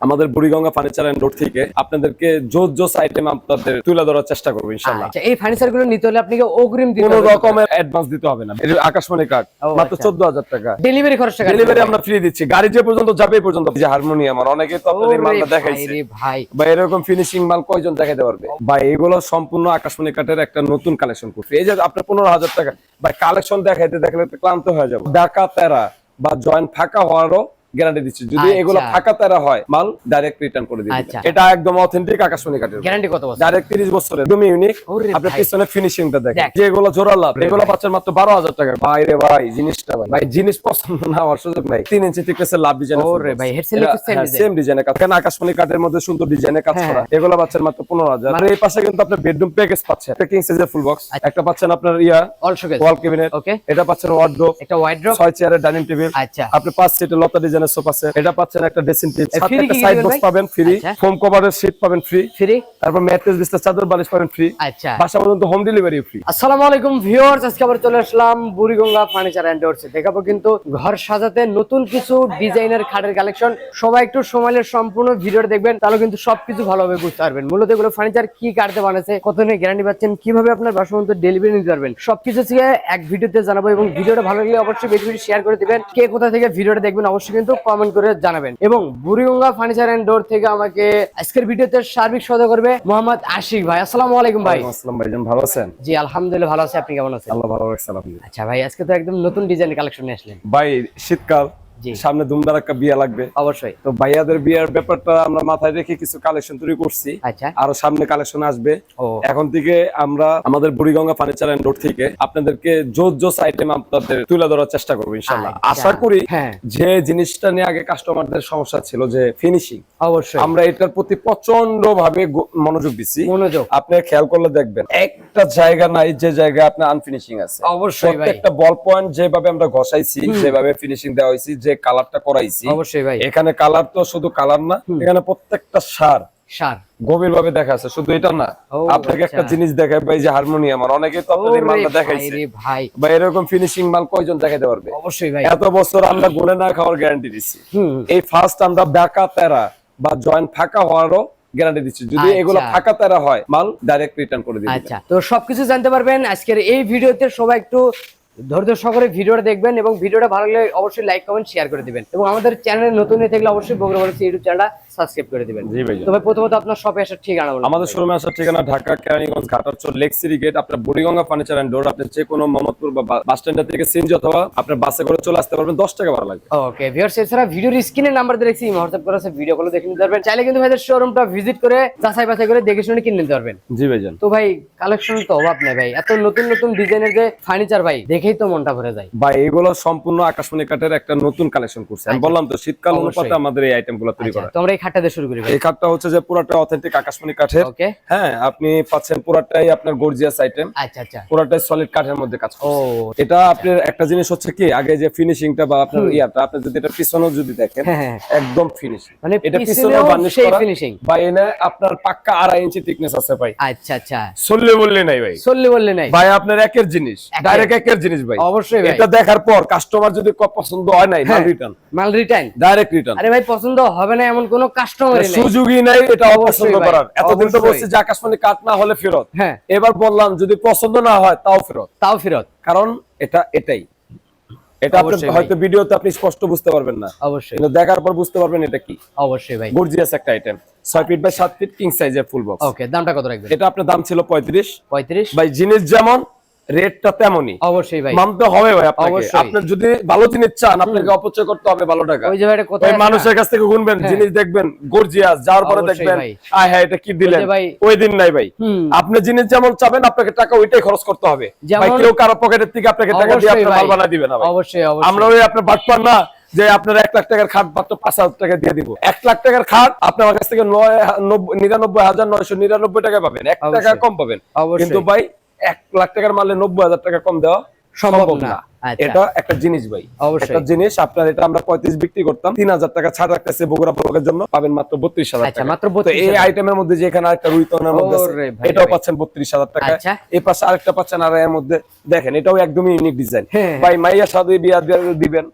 আমাদের Buriganga furniture and road থেকে আপনাদেরকে জোস জোস আইটেম আপনাদের তুলে ধরার চেষ্টা করব ইনশাল্লাহ। আচ্ছা এই ফার্নিচারগুলো নিতে হলে আপনাকে অগ্রিম কোন রকমের অ্যাডভান্স দিতে হবে না। এটা আকাশমণি কার্ড মাত্র আচ্ছা। চোদ্দ হাজার টাকা। ডেলিভারি খরচটা ডেলিভারি আমরা ফ্রি দিচ্ছি। গাড়ি যে পর্যন্ত যাবে এই পর্যন্ত। যে হারমোনিয়াম আর অনেকে তো আপনাদের মালটা দেখাইছে। ভাই। বা এরকম ফিনিশিং মাল কয়জন দেখাতে পারবে? বা এগুলো সম্পূর্ণ আকাশমণি কাঠের একটা নতুন কালেকশন করছে। এই যে আপনার পনেরো হাজার টাকা। বা কালেকশন দেখাইতে দেখলে ক্লান্ত হয়ে যাবে। ডাকা তেরা বা জয়েন্ট ফাঁকা হওয়ারও গ্যারান্টি দিচ্ছি। যদি আচ্ছা। এগুলো ফাঁকা তেরা হয় মাল ডাইরেক্ট রিটার্ন করে দিবে আচ্ছা। এটা একদম অথেন্টিক আকাশমণি কাঠের। গ্যারান্টি কত বছর? ডাইরেক্ট তিরিশ বছরের একদম ইউনিক ভাই। পিছনে ফিনিশিংটা দেখেন। দেখ। যেগুলো জোড়া লাভ এগুলো পাচ্ছেন মাত্র বারো হাজার টাকা। ভাই রে ভাই জিনিসটা ভাই। ভাই জিনিস পছন্দ না হওয়ার সুযোগ নাই। তিন ইঞ্চি thickness-এর লাভ ডিজাইন ওরে ভাই, design। সেম ডিজাইনের কাজ। কেন আকাশমণি কাঠের মধ্যে সুন্দর ডিজাইনের কাজ হ্যাঁ। করা? এগুলো পাচ্ছেন মাত্র পনেরো হাজার। আর এই পাশে কিন্তু আপনার বেডরুম প্যাকেজ পাচ্ছেন। একটা কিং সাইজের ফুল বক্স। একটা পাচ্ছেন আপনার ইয়া অলসো গেছে ওয়াল কেবিনেট ওকে এটা পাচ্ছেন ওয়ার্ড্রোব একটা ওয়াইড ড্রপ ছয় চেয়ারের ডাইনিং টেবিল আচ্ছা। আপনি পাঁচ সিটের লতা ডিজাইনের সোফা সেট এটা পাচ্ছেন একটা ড্রেসিং টেবিল এ, free কি কি সাইড বক্স পাবেন ফ্রি আচ্ছা। ফোম কভারের শীট পাবেন ফ্রি ফ্রি তারপর ম্যাট্রেস বিস্তার চাদর বালিশ পাবেন ফ্রি আচ্ছা। বাসা পর্যন্ত হোম ডেলিভারি ফ্রি আসসালামু আলাইকুম ভিউয়ার্স আজকে আবার চলে আসলাম বুড়িগঙ্গা ফার্নিচার এন্ড ডোরসে দেখাবো কিন্তু ঘর সাজাতে নতুন কিছু ডিজাইনের খাটের কালেকশন সবাই একটু সম্পূর্ণ ভিডিও দেখবেন তাহলে কিন্তু সবকিছু ভালোভাবে বুঝতে পারবেন। মূলত এগুলো ফার্নিচার কি কাটতে বানাচ্ছে কত গ্যারান্টি পাচ্ছেন কীভাবে আপনার বাসা পর্যন্ত ডেলিভারি নিতে পারবেন সবকিছু থেকে এক ভিডিওতে জানাব এবং ভিডিওটা ভালো লাগলে অবশ্যই বেশি বেশি শেয়ার করে দিবেন। কে কোথা থেকে ভিডিওটা দেখবেন অবশ্যই কিন্তু কমেন্ট করে জানাবেন। এবং বুড়িগঙ্গা ফার্নিচার এন্ড ডোর থেকে আমাকে আজকের ভিডিওতে সার্বিক সহায়তা করবে মোহাম্মদ আশিক ভাই। আসসালাম আলাইকুম ভাই। আসসালাম ভাই ভালো আছেন? জি আলহামদুলিল্লাহ ভালো আছি। আপনি কেমন আছেন? আল্লাহ ভালো আচ্ছা ভাই আজকে তো একদম নতুন ডিজাইন কালেকশন নিয়ে আসলেন। ভাই শীতকাল। সামনে ধুমধার একটা বিয়া লাগবে। অবশ্যই। তো ভাইয়াদের বিয়ার ব্যাপারটা আমরা মাথায় রেখে কিছু কালেকশন তৈরি করছি। আচ্ছা। আরও সামনে কালেকশন আসবে। এখন থেকে আমরা আমাদের বুড়িগঙ্গা ফার্নিচার এন্ড রোড থেকে আপনাদেরকে জোস জোস আইটেম আপনাদের তুলে ধরার চেষ্টা করব ইনশাল্লাহ। আচ্ছা। আশা করি হ্যাঁ। যে জিনিসটা নিয়ে আগে কাস্টমারদের সমস্যা ছিল যে ফিনিশিং অবশ্যই। আমরা এটার প্রতি প্রচণ্ড ভাবে মনোযোগ দিচ্ছি মনোযোগ। আপনি খেয়াল করলে দেখবেন একটা জায়গা নাই যে জায়গায় আপনার আনফিনিশিং আছে। অবশ্যই একটা বল পয়েন্ট যেভাবে আমরা ঘষাইছি যেভাবে ফিনিশিং দেওয়া হয়েছে যে কালারটা করাইছি অবশ্যই ভাই। এখানে কালার তো শুধু কালার না এখানে প্রত্যেকটা সার সার। গভীর ভাবে দেখা আছে শুধু এটা না। আপনাকে একটা আচ্ছা। জিনিস দেখায় ভাই যে হারমোনিয়াম আর অনেকে তো আপনাদের মালটা ভাই দেখাইছে। ভাই। বা এরকম ফিনিশিং মাল কয়জন দেখাইতে পারবে? অবশ্যই ভাই। এত বছর আমরা গুনে না খাওয়ার গ্যারান্টি দিচ্ছি হুম। এই ফার্স্ট আমরা ব্যাকা তেরা বা জয়েন্ট ফাঁকা হওয়ারও গ্যারান্টি দিচ্ছি যদি আচ্ছা। এগুলো ফাঁকা তেরা হয় মাল ডাইরেক্ট রিটার্ন করে দিবেন। আচ্ছা। তো সবকিছু জানতে পারবেন আজকের এই ভিডিওতে সবাই একটু ধৈর্য সহকারে ভিডিওটা দেখবেন এবং ভিডিওটা ভালো লাগলে অবশ্যই লাইক কমেন্ট শেয়ার করে দিবেন। এবং আমাদের চ্যানেলে নতুন হয়ে থাকলে অবশ্যই বগুড়া বলেছি ইউটিউব চ্যানেলটা সাবস্ক্রাইব করে দিবেন। জি ভাই তবে প্রথমত আপনার শপে আসার ঠিকানা বলুন। আমাদের শোরুমে আসার ঠিকানা Dhaka Keraniganj Ghatarchar lake city gate আপনার বুড়িগঙ্গা ফার্নিচার এন্ড ডোর আপনি যে কোনো মোহাম্মদপুর বা বাস স্ট্যান্ড থেকে সিনজি অথবা আপনার বাসে করে চলে আসতে পারবেন দশ টাকা ভাড়া লাগবে। ওকে ভিউয়ার্স এছাড়া ভিডিওর স্ক্রিনে নাম্বার দিয়ে দেখছি হোয়াটসঅ্যাপ করে আছে ভিডিও কলে দেখে নিতে পারবেন। চাইলে কিন্তু ভাইদের শোরুমটা ভিজিট করে যাচাই বাছাই করে দেখে শুনে কিনে নিতে পারবেন। জি ভাইজান। তো ভাই কালেকশন তো অভাব নেই ভাই। এত নতুন নতুন ডিজাইনের যে ফার্নিচার ভাই দেখেই তো মনটা ভরে যায়। বা এগুলো সম্পূর্ণ আকাশমণি কাঠের একটা নতুন কালেকশন করছে। আমি আচ্ছা। বললাম তো শীতকাল অনুপাতে আমাদের এই আইটেমগুলো তৈরি আচ্ছা, করা। তো আমরা এই খাটটা দিয়ে শুরু করি এই কাঠটা হচ্ছে যে পুরাটা অথেন্টিক আকাশমণি কাঠের। ওকে হ্যাঁ আপনি পাচ্ছেন পুরাটাই আপনার গর্জিয়াস আইটেম আচ্ছা আচ্ছা। পুরাটাই সলিড কাঠের মধ্যে কাজ ও এটা আপনার একটা জিনিস হচ্ছে কি আগে যে ফিনিশিংটা বা আপনার ইয়াটা আপনি যদি এটা পিছনেও যদি দেখেন হ্যাঁ হ্যাঁ একদম ফিনিশিং মানে এটা পিছনেও বার্নিশ করা। ফিনিশিং বা এনে আপনার পাক্কা আড়াই ইঞ্চি থিকনেস আছে ভাই। আচ্ছা আচ্ছা। সল্লে বললে নাই ভাই। চললে বললে নাই। ভাই আপনার একের জিনিস। ডাইরেক্ট একের জিনিস ভাই। অবশ্যই এটা দেখার পর কাস্টমার যদি পছন্দ হয় নাই হ্যাঁ। রিটার্ন মাল রিটার্ন ডাইরেক্ট রিটার্ন আরে ভাই পছন্দ হবে না এমন কোনো কাস্টমারই নেই। সুযোগই নাই এটা অপছন্দ করার। এতদিন তো বলছি যে আকাশমণি কাট না হলে ফেরত। হ্যাঁ। এবার বললাম যদি পছন্দ না হয় তাও ফেরত। তাও ফেরত। কারণ এটা এটাই। এটা আপনি হয়তো ভিডিওতে আপনি স্পষ্ট বুঝতে পারবেন না। অবশ্যই। কিন্তু দেখার পর বুঝতে পারবেন এটা কি। অবশ্যই ভাই। গর্জিয়াস একটা আইটেম ছয় ফিট বাই সাত ফিট কিং সাইজের ফুল বক্স ওকে দামটা কত রাখবেন? এটা আপনার দাম ছিল পঁয়ত্রিশ। পঁয়ত্রিশ। ভাই জিনিস যেমন রেটটা তেমনই। অবশ্যই ভাই। মানতে হবে ভাই আপনাকে। অবশ্যই। আপনার যদি ভালো জিনিস চান আপনাকে অপচয় করতে হবে ভালো টাকা। ওই যে ভাই এটা কোথায় মানুষের কাছ থেকে শুনবেন হ্যাঁ। জিনিস দেখবেন গর্জিয়াস যাওয়ার পরে দেখবেন। আয় হ্যাঁ এটা কি দিলেন? ওই দিন নাই ভাই। আপনি জিনিস যেমন চাবেন আপনাকে টাকা ওইটাই খরচ করতে হবে। ভাই কেউ কারও পকেটের থেকে আপনাকে টাকা দিয়ে আপনার মাল বানায় দিবে না অবশ্যই অবশ্যই। আমরা ওই আপনার বাটপার না যে আপনার এক লাখ টাকার খাট মাত্র পাঁচ হাজার টাকা দিয়ে দিব। এক লাখ টাকার খাট আপনি আমার কাছ থেকে নয় নিরানব্বই হাজার নয়শো নিরানব্বই টাকা পাবেন। এক টাকা কম পাবেন। কিন্তু ভাই এক লাখ টাকার মালে নব্বই হাজার টাকা কম দেওয়া সম্ভব না। এটা একটা জিনিস ভাই। একটা জিনিস আপনার এটা আমরা পঁয়ত্রিশ বিক্রি করতাম তিন হাজার টাকা ছাড় রাখতেছে বগুড়া ব্লকের জন্য পাবেন মাত্র বত্রিশ হাজার আচ্ছা, মাত্র এই আইটেমের মধ্যে যে এখানে আরেকটা রুইতনের মধ্যে এটাও পাচ্ছেন বত্রিশ হাজার টাকা আচ্ছা। এই পাশে আরেকটা পাচ্ছেন আর এর মধ্যে দেখেন এটাও একদমই ইউনিক ডিজাইন হ্যাঁ। ভাই মাইয়া সাদে বিয়া দিবেন।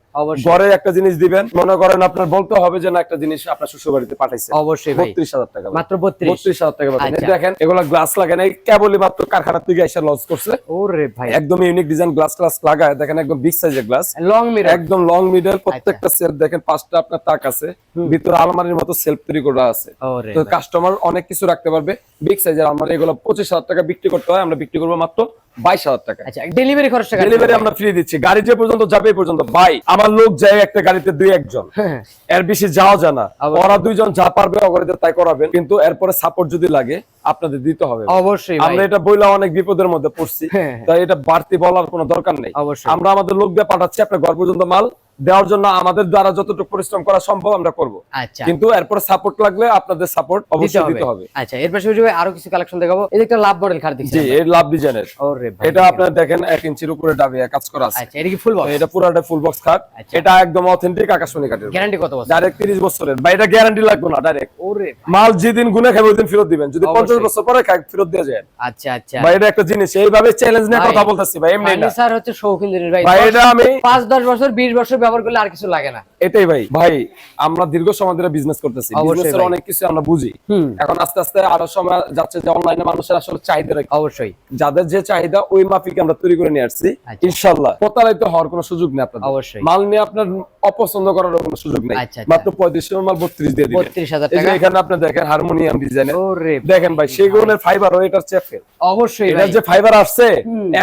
ঘরে একটা জিনিস দিবেন মনে করেন আপনার বলতে হবে যে না একটা জিনিস আপনার শ্বশুর বাড়িতে পাঠাইছে। অবশ্যই বত্রিশ হাজার টাকা মাত্র বত্রিশ। হাজার টাকা আচ্ছা। দেখেন এগুলা গ্লাস লাগান না কেবলই মাত্র কারখানা থেকে এসে লঞ্চ করছে। ওরে ভাই। একদম ইউনিক ডিজাইন গ্লাস গ্লাস লাগায়। দেখেন একদম বিগ সাইজের গ্লাস লং মিরর একদম লং মিডল প্রত্যেকটা আচ্ছা। সেলফ দেখেন পাঁচটা আপনার তাক আছে ভিতরে আলমারির মতো সেলফ তৈরি করা আছে। তো কাস্টমার অনেক কিছু রাখতে পারবে। বিগ সাইজের আলমারি এগুলো পঁচিশ হাজার টাকা বিক্রি করতে হয় আমরা বিক্রি করব মাত্র বাইশ হাজার টাকা। আচ্ছা ডেলিভারি খরচটা ডেলিভারি আমরা ফ্রি দিচ্ছি। গাড়ি যে পর্যন্ত যাবে পর্যন্ত। ভাই আমার লোক যায় একটা গাড়িতে দুই একজন। হ্যাঁ, এর বেশি যাওয়া জানা ওরা দুইজন যা পারবে অগরিতে তাই করাবেন। কিন্তু এরপরে সাপোর্ট যদি লাগে আপনাদের দিতে হবে। অবশ্যই আমরা এটা বইলা অনেক বিপদের মধ্যে পড়ছি। হ্যাঁ, হ্যাঁ। তাই এটা বাড়তি বলার কোনো দরকার নেই। অবশ্যই। আমরা আমাদের লোক দিয়ে পাঠাচ্ছি আপনার ঘর পর্যন্ত মাল। দেওয়ার জন্য আমাদের দ্বারা যতটুকু পরিশ্রম করা সম্ভব আমরা করব। আচ্ছা। কিন্তু এরপর সাপোর্ট লাগলে আপনাদের সাপোর্ট অবশ্যই দিতে হবে। আচ্ছা এর পাশে আরও কিছু কালেকশন দেখাবো। এই একটা লাভ মডেল খাট দেখছি জি এর লাভ ডিজাইনের এটা আপনার দেখেন এক ইঞ্চির উপরে ডাবিয়া কাজ করা আছে। আচ্ছা এটা কি ফুল বক্স এটা পুরাটা ফুল বক্স খাট। এটা একদম অথেন্টিক আকাশমণি কাঠের। গ্যারান্টি কত বছর? ডাইরেক্ট 30 বছরের। বা এটা গ্যারান্টি লাগবে না ডাইরেক্ট ওরে মাল যেদিন গুনে খাবে ওই দিন ফেরত দিবেন। যদি অবশ্যই। 50 বছর পরে খায় ফেরত দিয়ে যায়। আচ্ছা আচ্ছা। ভাই এটা একটা জিনিস। এইভাবে চ্যালেঞ্জ নিয়ে কথা বলতেছি ভাই এমনি না। ফার্নিচার হচ্ছে শৌখিন জিনিস ভাই। ভাই এটা আমি পাঁচ দশ বছর বিশ বছর ব্যবহার করলে আর কিছু লাগে না। এটাই ভাই। ভাই আমরা দীর্ঘ সময় ধরে বিজনেস করতেছি। বিজনেসের অনেক কিছু আমরা বুঝি। এখন আস্তে আস্তে আরও সময় যাচ্ছে যে অনলাইনে মানুষের আসলে চাহিদা। অবশ্যই। যাদের যে চাহিদা ওই মাফিক আমরা তৈরি করে নিয়ে আসছি। আচ্ছা। ইনশাল্লাহ প্রতারিত হওয়ার কোনো সুযোগ নেই আপনাদের। অবশ্যই। মাল নিয়ে আপনার অপছন্দ করার কোনো সুযোগ নেই। আচ্ছা, আচ্ছা। মাত্র পঁয়ত্রিশ মাল বত্রিশ দিয়ে দিবেন। 32,000 এই টাকা। এখানে আপনি দেখেন হারমোনিয়াম ডিজাইন দেখেন ভাই সেগুনের ফাইবার ও এটার চেফে অবশ্যই এটা যে ফাইবার আসছে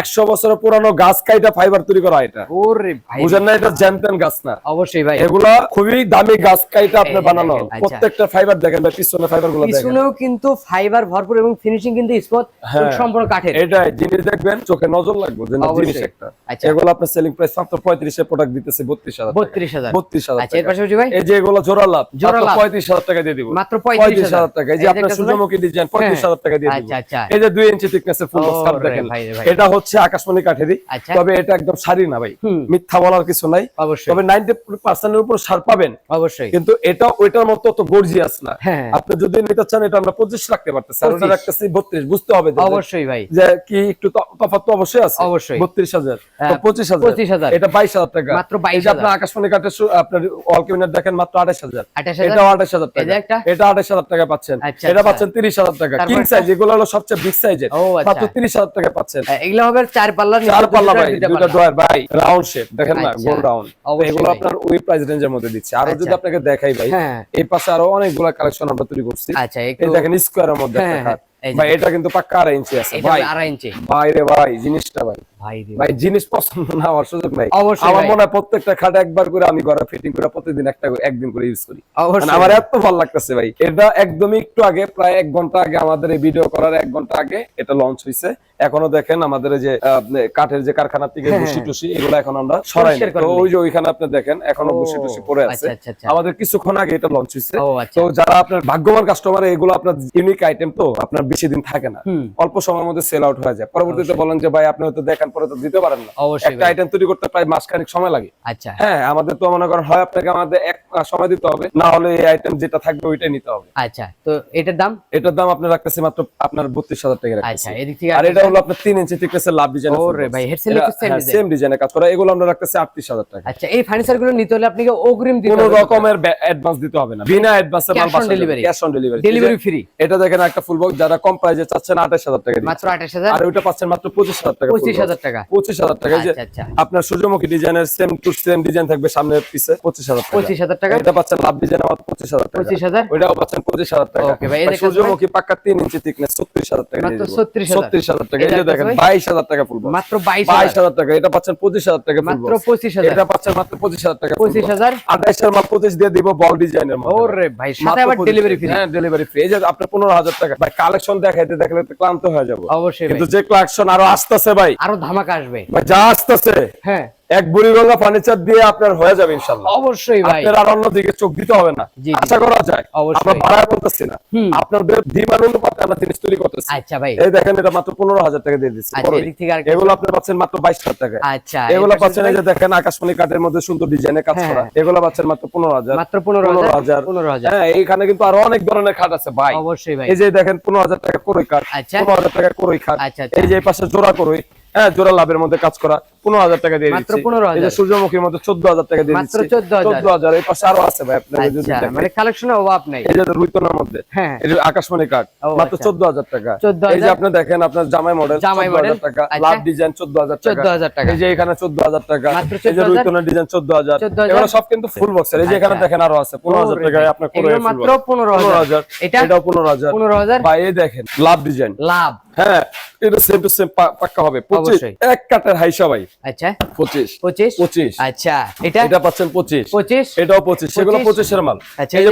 একশো বছরের পুরানো গাছ কাইটা ফাইবার তৈরি করা এটা। ওরে ভাই। বুঝেন না এটা জ্যানতেন গাছ না। অবশ্যই ভাই। এগুলা খুবই দামি গাছ কাইটা আপনার এই বানানো। আচ্ছা। প্রত্যেকটা ফাইবার দেখেন ভাই পিছনে ফাইবারগুলো দেখেন। পিছনেও কিন্তু ফাইবার ভরপুর এবং ফিনিশিং কিন্তু স্পট হ্যাঁ। সম্পূর্ণ কাঠের। এটাই জিনিস দেখবেন চোখে নজর লাগবে যে জিনিস একটা। আচ্ছা। এগুলো আপনার সেলিং প্রাইস মাত্র পঁয়ত্রিশে প্রোডাক্ট দিতেছে বত্রিশ হাজার বত্রিশ হাজার। বত্রিশ হাজার আচ্ছা এর পাশাপাশি ভাই? এই যে এগুলো জোড়া লাভ জোড়া লাভ। পঁয়ত্রিশ হাজার টাকা দিয়ে দিব। মাত্র 35,000 টাকা। এই যে আপনার সূর্যমুখী ডিজাইন পঁয়ত্রিশ হাজার টাকা দিয়ে দিব। আচ্ছা, আচ্ছা। এই যে দুই ইঞ্চি থিকনেসের ফুল বক্স দেখেন। ভাই এটা হচ্ছে আকাশমণি কাঠেরই। আচ্ছা। তবে এটা একদম সারি না ভাই। মিথ্যা বলার কিছু নাই। অবশ্যই। তবে নাইনটি পার্সেন্টের উপর সার পাবেন। অবশ্যই। কিন্তু এটা ওইটার মতো তো গর্জিয়াস না। হ্যাঁ। আপনি যদি নিতে চান এটা আমরা পঁচিশ রাখতে পারতেছি। আর ওটা রাখতেছি বত্রিশ বুঝতে হবে অবশ্যই ভাই। যে কি একটু তফাৎ তো অবশ্যই আছে। অবশ্যই। বত্রিশ হাজার। হ্যাঁ, পঁচিশ হাজার। এটা বাইশ হাজার টাকা। মাত্র 22,000 এই যে আপনার আকাশমণি কাঠের সু- আপনার অল ক্যাবিনেট দেখেন মাত্র আঠাশ হাজার। 28,000 এটাও আঠাশ হাজার টাকা। এটা আঠাশ হাজার টাকা পাচ্ছেন। আচ্ছা, এটা আচ্ছা। পাচ্ছেন তিরিশ হাজার টাকা। কিং? সাইজ এগুলো হলো সবচেয়ে বিগ সাইজের আচ্ছা। মাত্র তিরিশ হাজার টাকা পাচ্ছেন। এগুলো হবে চার পাল্লা চার পাল্লা ভাই দুটা ড্রয়ার ভাই রাউন্ড শেপ দেখেন না। গোল রাউন্ড এগুলো আপনার ওই প্রাইস রেঞ্জের মধ্যে দিচ্ছে। আরও যদি আচ্ছা। আপনাকে দেখাই ভাই হ্যাঁ। এই পাশে আরও অনেকগুলো কালেকশন আমরা তৈরি করছি। আচ্ছা, এই দেখেন স্কোয়ারের মধ্যে হ্যাঁ, ভাই এটা কিন্তু পাক্কা আড়াই ইঞ্চি আছে ভাই। আড়াই ইঞ্চি ভাই রে ভাই জিনিসটা ভাই। ভাই জিনিস পছন্দ না হওয়ার সুযোগ নাই। আমার মনে হয় প্রত্যেকটা খাট একবার করে আমি ঘরে ফিটিং করে প্রতিদিন একটা করে- একদিন করে ইউজ করি। মানে আমার এত ভালো লাগতেছে ভাই। এটা একদমই একটু আগে প্রায় এক ঘণ্টা আগে আমাদের এই ভিডিও করার এক ঘণ্টা আগে এটা লঞ্চ হয়েছে এখনও দেখেন আমাদের যে কাঠের যে কারখানা থেকে হ্যাঁ। বসি টুসি এগুলো এখন আমরা সরাই তো ওই যে ওইখানে আপনি দেখেন এখনও টুসি পড়ে আছে। আচ্ছা, আচ্ছা, আচ্ছা। আমাদের কিছুক্ষণ আগে এটা লঞ্চ হয়েছে আচ্ছা। তো যারা আপনার ভাগ্যবান কাস্টমার এগুলো আপনার ইউনিক আইটেম তো আপনার বেশি দিন থাকে না। অল্প সময়ের মধ্যে সেল আউট হয়ে যায়। পরবর্তীতে বলেন যে ভাই আপনি হয়তো দেখেন পরে দিতে পারেন না। একটা ভাই। আইটেম তৈরি করতে প্রায় মাসখানিক সময় লাগে। আচ্ছা। হ্যাঁ আমাদের তো মনে করেন হয় আপনাকে আমাদের এক সময় দিতে হবে না হলে এই আইটেম যেটা থাকবে ওইটাই নিতে হবে। আচ্ছা তো এটার দাম? এটার দাম আপনি রাখতেছি মাত্র আপনার বত্রিশ হাজার টাকা আচ্ছা এদিক থেকে আর এটা হলো আপনার তিন ইঞ্চি thickness-এর লাভ ডিজাইন ওরে ভাই, head ceiling তো same design। সেম ডিজাইনে কাজ করা। এগুলো আমরা রাখতেছি আটত্রিশ হাজার টাকা। আচ্ছা এই ফার্নিচারগুলো নিতে হলে আপনাকে অগ্রিম দিতে কোন হবে। রকমের অ্যাডভান্স দিতে হবে না। বিনা অ্যাডভান্সে মাল Cash on cash on delivery delivery free এটা দেখেন একটা ফুল বক্স যারা কম প্রাইসে চাচ্ছেন আঠাশ হাজার টাকা মাত্র আঠাশ হাজার? আর ওইটা পাচ্ছেন মাত্র পঁচিশ হাজার টাকা পঁচিশ হাজার টাকা। পঁচিশ হাজার টাকা। আচ্ছা, আচ্ছা। আপনার সূর্যমুখী ডিজাইনের সেম টু সেম ডিজাইন থাকবে সামনে পিছে পঁচিশ হাজার পঁচিশ হাজার টাকা? এটা পাচ্ছেন লাভ ডিজাইন আমার পঁচিশ হাজার টাকা। পঁচিশ হাজার? ওইটাও পাচ্ছেন পঁচিশ হাজার টাকা। সূর্যমুখী পাক্কা তিন ইঞ্চি ছত্রিশ হাজার টাকা মাত্র দিয়ে দিব। 36,000 ছত্রিশ হাজার টাকা। এই যে দেখেন বাইশ হাজার টাকা ফুল মাত্র বাইশ হাজার। হাজার টাকা। এটা পাচ্ছেন পঁচিশ হাজার টাকা মাত্র box। 25,000 এটা পাচ্ছেন মাত্র পঁচিশ হাজার টাকা পঁচিশ হাজার। আঠাইশের মাল পঁচিশ দিয়ে দিব বল ডিজাইনের ওরে ভাই সাথে আবার ডেলিভারি ফ্রি হ্যাঁ ডেলিভারি ফ্রি এই যে আপনার পনেরো হাজার টাকা। ভাই কালেকশন দেখাইতে দেখলে তো ক্লান্ত হয়ে যাব। অবশ্যই কিন্তু যে কালেকশন আরও আসতেছে ভাই আরও ধামাকা আসবে। যা আসতেছে হ্যাঁ। এক বুড়িগঙ্গা ফার্নিচার দিয়ে আপনার হয়ে যাবে ইনশাল্লাহ। অবশ্যই ভাই। আপনার আর অন্য দিকে চোখ দিতে হবে না। আশা করা যায় অবশ্যই। আমরা না। ডিমান্ড অনুপাতে আমরা জিনিস তৈরি করতেছি। আচ্ছা ভাই। এই দেখেন এটা মাত্র পনেরো হাজার টাকা দিয়ে দিচ্ছি। আচ্ছা এদিক থেকে আর এগুলো আপনি পাচ্ছেন মাত্র বাইশ হাজার টাকা আচ্ছা এগুলো পাচ্ছেন এই যে দেখেন আকাশমণি কাঠের মধ্যে সুন্দর ডিজাইনের কাজ হ্যাঁ, করা। হ্যাঁ। এগুলো পাচ্ছেন মাত্র পনেরো হাজার। মাত্র পনেরো পনেরো হাজার। হাজার পনেরো হাজার। হ্যাঁ এইখানে কিন্তু আরও অনেক ধরনের খাট আছে ভাই। অবশ্যই ভাই। এই যে দেখেন পনেরো হাজার টাকা করই কাঠ আচ্ছা। পনেরো হাজার টাকা করই খাট। আচ্ছা। এই যে পাশে জোড়া করই হ্যাঁ জোড়া লাভের মধ্যে কাজ করা পনেরো হাজার টাকা দিয়ে দিচ্ছি। 15,000 এই যে সূর্যমুখীর মধ্যে চোদ্দ হাজার টাকা দিয়ে দিচ্ছি। চোদ্দ হাজার। এই পাশে আরও আছে ভাই আপনার যদি আচ্ছা। মানে কালেকশনের অভাব নাই। এই যে রুইতনার মধ্যে। হ্যাঁ। আকাশমণি কাঠ মাত্র আচ্ছা। চোদ্দ হাজার টাকা। এই যে আপনি দেখেন আপনার জামাই মডেল জামাই চোদ্দ হাজার টাকা। আচ্ছা। লাভ ডিজাইন চোদ্দ হাজার টাকা। 14,000 টাকা। এই যে এখানে চোদ্দ হাজার টাকা। এই যে রুইতনার ডিজাইন চোদ্দ হাজার। 14,000 এগুলো সব কিন্তু ফুল বক্সের এই যে এখানে আচ্ছা। দেখেন আরও আছে পনেরো হাজার টাকায় আপনার 15,000 এটা? এটাও পনেরো হাজার। 15,000 বা এই দেখেন লাভ ডিজাইন লাভ হ্যাঁ এটা সেম টু সেম পাক্কা হবে। এক কাটের হাইসা ভাই আচ্ছা। পঁচিশ। পঁচিশ? পঁচিশ। আচ্ছা এটা? এটা পাচ্ছেন পঁচিশ। পঁচিশ? এটাও পঁচিশ। সেগুলো 25 পঁচিশের মাল। আচ্ছা, এই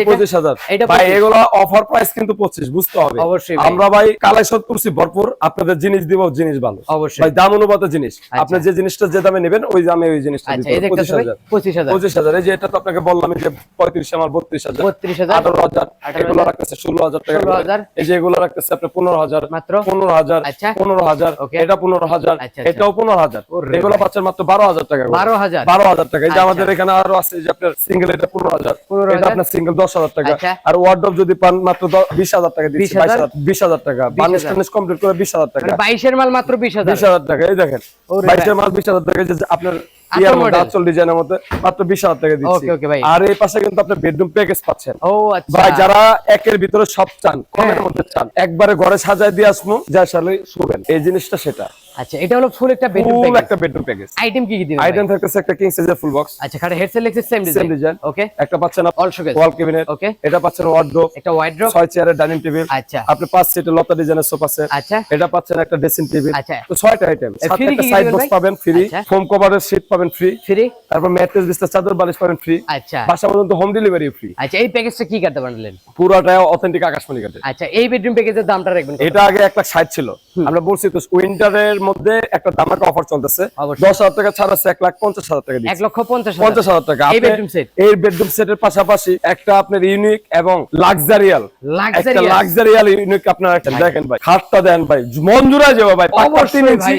যে ভাই এগুলো অফার প্রাইস কিন্তু পঁচিশ বুঝতে হবে। অবশ্যই আমরা ভাই কালেকশন করছি ভরপুর। আপনাদের জিনিস দিব জিনিস ভালো। অবশ্যই। ভাই দাম অনুপাতে জিনিস। আপনি যে জিনিসটা যে দামে নেবেন ওই দামে ওই জিনিসটা আচ্ছা পঁচিশ হাজার। পঁচিশ হাজার। পঁচিশ হাজার। এই যে এটা তো আপনাকে বললাম যে পঁয়ত্রিশ আমার বত্রিশ হাজার। বত্রিশ হাজার। আঠারো হাজার। 18,000 এগুলো রাখতেছে ষোলো হাজার টাকা এই যে এগুলো রাখতেছে আপনার পনেরো হাজার। মাত্র? পনেরো হাজার। পনেরো হাজার এটা পনেরো হাজার। এটাও পনেরো হাজার। এগুলো পাচ্ছেন মাত্র বারো হাজার টাকা করে। 12,000 বারো হাজার টাকা। এই যে। আমাদের এখানে আরও আছে যে আপনার সিঙ্গেল এটা পনেরো হাজার। এটা আপনার সিঙ্গেল দশ হাজার টাকা। আচ্ছা। আর ওয়ার্ডরোব যদি পান মাত্র বিশ হাজার টাকা দিচ্ছি 20,000 বাইশ হাজার বিশ হাজার টাকা। বার্নিশ 20,000 কমপ্লিট করে বিশ হাজার টাকা। মানে বাইশের মাল মাত্র বিশ হাজার। বিশ হাজার টাকা। এই দেখেন বাইশের মাল বিশ হাজার টাকা। আপনার আচল মধ্যে model। আচল ডিজাইনের মধ্যে মাত্র বিশ হাজার টাকা দিচ্ছি Okay, okay, ভাই। আর এই পাশে কিন্তু আপনি বেডরুম প্যাকেজ পাচ্ছেন আচ্ছা ভাই যারা একের ভিতরে সব চান কমের হ্যাঁ। মধ্যে চান একবারে ঘরে সাজায় দিয়ে আসব যা সালে শুবেন এই জিনিসটা সেটা আচ্ছা এটা হলো ফুল একটা বেডরুম ফুল একটা বেডরুম প্যাকেজ আইটেম কি কি দিবেন আইটেম থাকতেছে একটা কিং সাইজের ফুল বক্স আচ্ছা খাটে headset লেগছে same same design design okay একটা পাচ্ছেন all showcase wall cabinet okay এটা পাচ্ছেন ওয়ার্ডরোব একটা ছয় চেয়ারের ডাইনিং টেবিল আচ্ছা। আপনি পাঁচ সিটের লতা ডিজাইনের সোফা সেট আচ্ছা। এটা পাচ্ছেন একটা ড্রেসিং টেবিল আচ্ছা। তো ছয়টা আইটেম সাথে একটা সাইড বক্স পাবেন ফ্রি। ফোম কভারের সিট পাবেন ফ্রি ফ্রি তারপর ম্যাট্রেস বিস্তার চাদর বালিশ পাবেন ফ্রি আচ্ছা। বাসা পর্যন্ত হোম ডেলিভারি ফ্রি আচ্ছা এই প্যাকেজটা কি কাটতে বানালেন? পুরোটাই অথেন্টিক আকাশমণি কাটে আচ্ছা এই বেডরুম প্যাকেজের দামটা রাখবেন এটা আগে এক লাখ ষাট ছিল। আমরা বলছি তো উইন্টারের মধ্যে একটা দামাকা অফার চলতেছে। দশ হাজার টাকা ছাড় আছে এক লাখ পঞ্চাশ হাজার টাকা এক লক্ষ পঞ্চাশ হাজার। টাকা। এই বেডরুম সেটের পাশাপাশি একটা আপনার ইউনিক এবং লাক্সারিয়াল একটা লাক্সারিয়াল ইউনিক আপনার একটা দেখেন ভাই খাটটা দেন ভাই মন জুড়া যাবে ভাই তিন ইঞ্চি।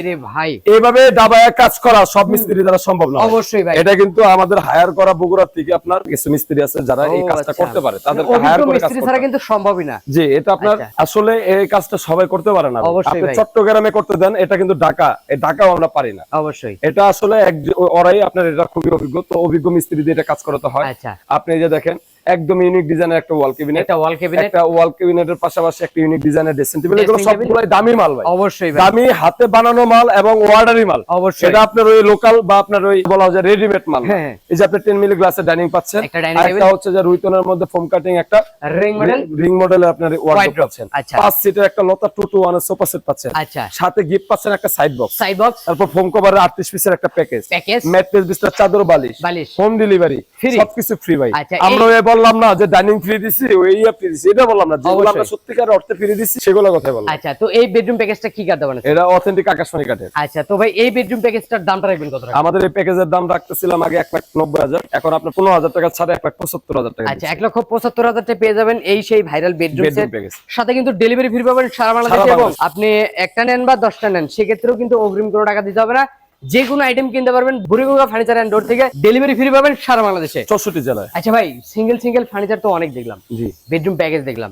এইভাবে দাবায় কাজ করা সব মিস্ত্রি দ্বারা সম্ভব না অবশ্যই ভাই। এটা কিন্তু আমাদের হায়ার করা বগুড়ার থেকে আপনার কিছু মিস্ত্রি আছে যারা এই কাজটা আচ্ছা। করতে পারে। তাদের হায়ার করে কাজ মিস্ত্রি ছাড়া কিন্তু সম্ভবই না। জি এটা আপনার আচ্ছা। আসলে এই কাজটা সবাই করতে পারে না। অবশ্যই আপনি। চট্টগ্রামে করতে দেন এটা কিন্তু ঢাকা এই ঢাকাও আমরা পারি না। অবশ্যই। এটা আসলে এক ওরাই আপনার এটা খুবই অভিজ্ঞ তো অভিজ্ঞ মিস্ত্রি দিয়ে এটা কাজ করাতে হয়। আচ্ছা। আপনি যে দেখেন একদম ইউনিক ডিজাইনের একটা ওয়াল কেবিনেট একটা ওয়াল ক্যাবিনেট একটা ওয়াল কেবিনেটের পাশাপাশি একটা ইউনিক ডিজাইনের ড্রেসিং টেবিল এগুলো সবগুলাই দামি মাল ভাই। অবশ্যই ভাই। দামি হাতে বানানো মাল এবং অর্ডারি মাল। অবশ্যই। এটা আপনার ওই লোকাল বা আপনার ওই বলা হয় রেডিমেড মাল। হ্যাঁ, হ্যাঁ। এই যে আপনি 10 মিলি গ্লাসের ডাইনিং পাচ্ছেন। একটা হচ্ছে যে রুইতনের মধ্যে ফোম কাটিং একটা রিং মডেল রিং মডেলের আপনার ওয়ার্ডরোব পাচ্ছেন। আচ্ছা। পাঁচ সিটের একটা লতা two two one sofa set পাচ্ছেন। আচ্ছা। সাথে গিফট পাচ্ছেন একটা সাইড বক্স সাইড বক্স তারপর ফোম কভারের 38 পিসের একটা প্যাকেজ প্যাকেজ ম্যাট্রেস বিস্তার চাদর বালিশ। বালিশ। Home delivery. সবকিছু ফ্রি ভাই। আচ্ছা, আমরা বললাম না যে ডাইনিং ফ্রি দিছি ওই ইয়া ফ্রি দিছি এটা বললাম না যেগুলো। আমরা সত্যিকার অর্থে ফ্রি দিছি সেগুলো কথা বললাম। আচ্ছা তো এই বেডরুম প্যাকেজটা কি কাটতে বানাচ্ছেন? এটা অথেন্টিক আকাশমণি কাঠের। আচ্ছা তো ভাই এই বেডরুম প্যাকেজটার দামটা রাখবেন কত টাকা? আমাদের এই প্যাকেজের দাম রাখতেছিলাম আগে এক লাখ নব্বই হাজার এখন আপনার পনেরো হাজার টাকা ছাড়া এক লাখ পঁচাত্তর হাজার টাকা আচ্ছা এক লক্ষ পঁচাত্তর হাজার টাকা পেয়ে যাবেন এই সেই ভাইরাল বেডরুম সেট সাথে কিন্তু ডেলিভারি ফ্রি পাবেন সারা বাংলাদেশে এবং আপনি একটা নেন বা দশটা নেন সেক্ষেত্রেও কিন্তু অগ্রিম কোনো টাকা দিতে হবে না। যে কোনো আইটেম কিনতে পারবেন বুড়িগঙ্গা ফার্নিচার অ্যান্ড ডোর থেকে ডেলিভারি ফ্রি পাবেন সারা বাংলাদেশে। চৌষট্টি জেলায়। আচ্ছা ভাই সিঙ্গেল সিঙ্গেল ফার্নিচার তো অনেক দেখলাম। জি। বেডরুম প্যাকেজ দেখলাম।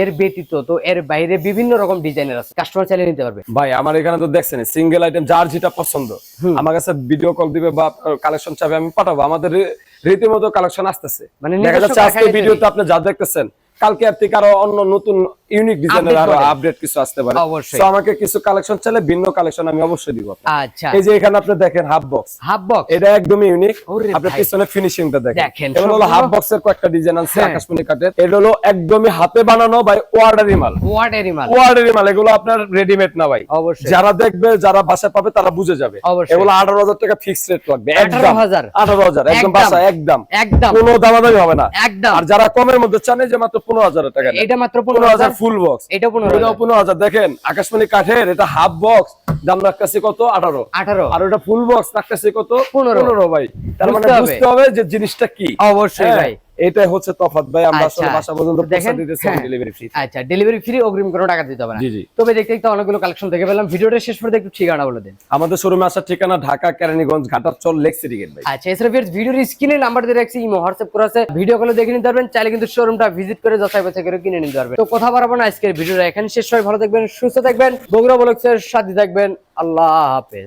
এর ব্যতীত তো এর বাইরে বিভিন্ন রকম ডিজাইনের আছে। কাস্টমার চাইলে নিতে পারবে। ভাই আমার এখানে তো দেখছেন সিঙ্গেল আইটেম যার যেটা পছন্দ। আমার কাছে ভিডিও কল দিবে বা কালেকশন চাবে আমি পাঠাবো। আমাদের রীতিমতো কালেকশন আসতেছে। মানে দেখা যাচ্ছে আজকে ভিডিওতে আপনি যা দেখতেছেন কালকে আর থেকে আরও অন্য নতুন ইউনিক ডিজাইনের আরও আপডেট কিছু আসতে পারে। অবশ্যই। তো আমাকে কিছু কালেকশন চাইলে ভিন্ন কালেকশন আমি অবশ্যই দিব আচ্ছা। এই যে এখানে আপনি দেখেন হাফ বক্স হাফ বক্স এটা একদমই ইউনিক আপনি পিছনে ফিনিশিংটা দেখেন। এটা হলো হাফ বক্সের কয়েকটা ডিজাইন আছে হ্যাঁ। আকাশমণি কাঠের। এটা হলো একদমই হাতে বানানো বাই ওয়ার্ডারি মাল ওয়াট এনিমাল ওয়ার্ডারি মাল এগুলো আপনার রেডিমেড না ভাই। অবশ্যই। যারা দেখবে যারা বাসায় পাবে তারা বুঝে যাবে। এগুলো আঠারো হাজার টাকা ফিক্স রেট লাগবে একদম। 18,000 আঠারো হাজার একদম একদম। বাসায় একদম। একদম। কোনো দামাদামি হবে না। একদম। আর যারা কমের মধ্যে চান যে মাত্র পনেরো হাজার টাকা এটা মাত্র পনেরো হাজার। ফুল বক্স এটা পনেরো এটা পনেরো হাজার। দেখেন আকাশমণি কাঠের এটা হাফ বক্স দাম রাখতেছে কত? আঠারো। আঠারো। আর ওটা ফুল বক্স রাখতেছে কত? পনেরো। পনেরো ভাই। তার মানে বুঝতে হবে। যে জিনিসটা কি। অবশ্যই হ্যাঁ, ভাই। এটাই হচ্ছে তফাৎ। ভাই আমরা আসলে আচ্ছা। বাসা পর্যন্ত পৌঁছে হ্যাঁ। ডেলিভারি ফ্রি আচ্ছা ডেলিভারি ফ্রি অগ্রিম কোনো টাকা দিতে হবে না। তবে দেখতে দেখতে অনেকগুলো কালেকশন দেখে পেলাম। ভিডিওটা শেষ পর্যন্ত একটু ঠিকানা বলে দিন। আমাদের শোরুমে আসার ঠিকানা ঢাকা কেরানীগঞ্জ ঘাটার চল লেক সিটি গেট ভাই। আচ্ছা এছাড়া ভিউয়ার্স ভিডিওর স্ক্রিনে নাম্বার দিয়ে রাখছি ইমো হোয়াটসঅ্যাপ করে আছে। ভিডিও কলে দেখে নিতে পারবেন চাইলে কিন্তু শোরুমটা ভিজিট করে যাচাই বাছাই করে কিনে নিতে পারবেন। তো কথা বাড়াবো না আজকের ভিডিওটা এখানে শেষ হয়। ভালো থাকবেন সুস্থ থাকবেন। বগুড়া বলক্সের সাথে থাকবেন। আল্লাহ হাফেজ।